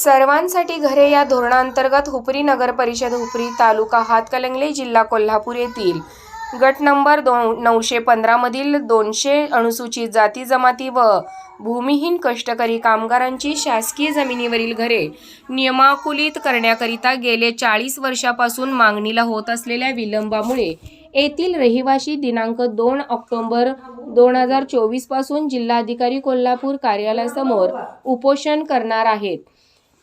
सर्वांसाठी घरे या धोरणांतर्गत हुपरी नगर परिषद हुपरी तालुका हातकलंगले जिल्हा कोल्हापूर येथील. गट नंबर दो नऊशे पंधरामधील दोनशे अनुसूचित जाती जमाती व भूमिहीन कष्टकरी कामगारांची शासकीय जमिनीवरील घरे नियमाकुलित करण्याकरिता गेले चाळीस वर्षापासून मागणीला होत असलेल्या विलंबामुळे येथील रहिवासी दिनांक दोन ऑक्टोबर दोन हजार चोवीसपासून जिल्हाधिकारी कोल्हापूर कार्यालयासमोर उपोषण करणार आहेत.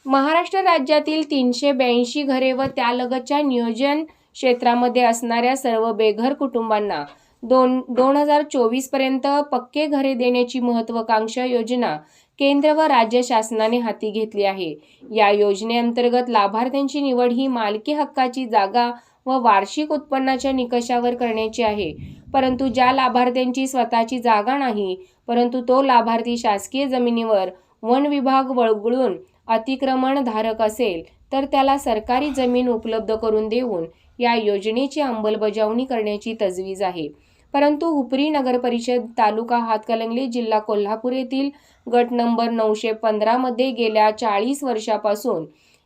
महाराष्ट्र राज्यातील तीनशे ब्याऐंशी घरे व त्यालगतच्या नियोजन क्षेत्रामध्ये असणाऱ्या सर्व बेघर कुटुंबांना दोन दोन हजार चोवीसपर्यंत पक्के घरे देण्याची महत्त्वाकांक्षा योजना केंद्र व राज्य शासनाने हाती घेतली आहे. या योजनेअंतर्गत लाभार्थ्यांची निवड ही मालकी हक्काची जागा व वार्षिक उत्पन्नाच्या निकषावर करण्याची आहे. परंतु ज्या लाभार्थ्यांची स्वतःची जागा नाही परंतु तो लाभार्थी शासकीय जमिनीवर वन विभाग वळगळून अतिक्रमण धारक असेल तर त्याला सरकारी जमीन उपलब्ध करून देऊन या योजनेची अंमलबजावणी करण्याची तजवीज आहे. परंतु उपरी नगर परिषद तालुका हातकलंगले जिल्हा कोल्हापूर येथील गट नंबर नऊशे पंधरामध्ये गेल्या चाळीस वर्षापासून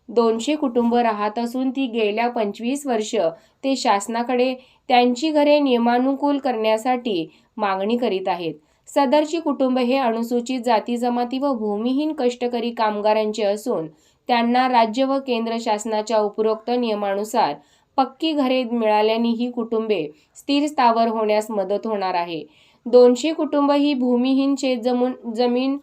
दोनशे कुटुंब राहत असून ती गेल्या पंचवीस वर्ष ते शासनाकडे त्यांची घरे नियमानुकूल करण्यासाठी मागणी करीत आहेत. सदरची कुटुंब हे अनुसूचित जाती जमाती व भूमिहीन कष्टकरी कामगारांचे असून त्यांना राज्य व केंद्र शासनाच्या उपरोक्त नियमानुसार पक्की घरे मिळाल्याने ही कुटुंबे स्थिर स्थावर होण्यास मदत होणार आहे. दोनशे कुटुंब ही भूमिहीन शेत जमून जमीन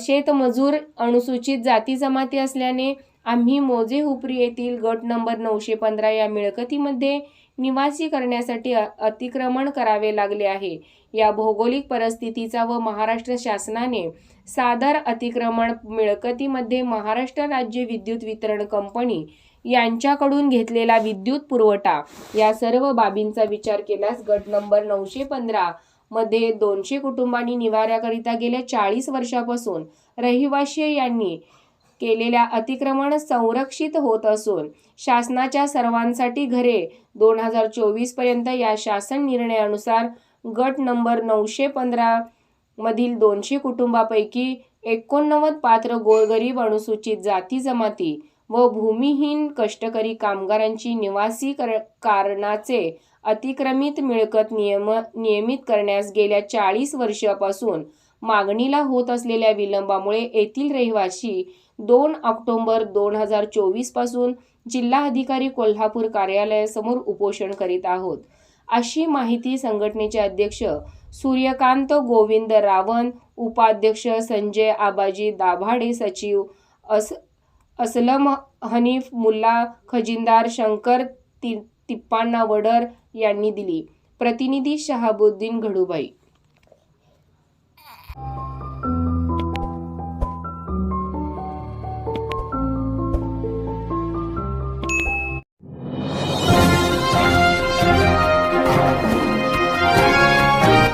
शेतमजूर अनुसूचित जाती जमाती असल्याने आम्ही मोजे हुपरी येथील गट नंबर नऊशे पंधरा या मिळकतीमध्ये निवासी करण्यासाठी अ- अतिक्रमण करावे लागले आहे. या भौगोलिक परिस्थितीचा व महाराष्ट्र शासनाने सादर अतिक्रमण मिळकतीमध्ये महाराष्ट्र राज्य विद्युत वितरण कंपनी यांच्याकडून घेतलेला विद्युत पुरवठा या सर्व बाबींचा विचार केल्यास गट नंबर नऊशे पंधरा मध्ये दोनशे कुटुंबांनी निवाऱ्याकरिता गेल्या चाळीस वर्षापासून रहिवाशी यांनी केलेल्या अतिक्रमण संरक्षित होत असून शासनाच्या सर्वांसाठी घरे दोन हजार चोवीसपर्यंत या शासन निर्णयानुसार गट नंबर नऊशे पंधरा मधील दोनशे कुटुंबापैकी एकोणनव्वद पात्र गोरगरीब अनुसूचित जाती जमाती व भूमिहीन कष्टकरी कामगारांची निवासी कर कारणाचे अतिक्रमित मिळकत नियम नियमित करण्यास गेल्या चाळीस वर्षापासून मागणीला होत असलेल्या विलंबामुळे येथील रहिवाशी दोन ऑक्टोबर दोन हजार चोवीसपासून जिल्हाधिकारी कोल्हापूर कार्यालयासमोर उपोषण करीत आहोत. अशी माहिती संघटनेचे अध्यक्ष सूर्यकांत गोविंद रावण उपाध्यक्ष संजय आबाजी दाभाडे सचिव अस असलम हनीफ मुल्ला खजिनदार शंकर ति तिप्पाण्णा वडर यांनी दिली. प्रतिनिधी शहाबुद्दीन घडूबाई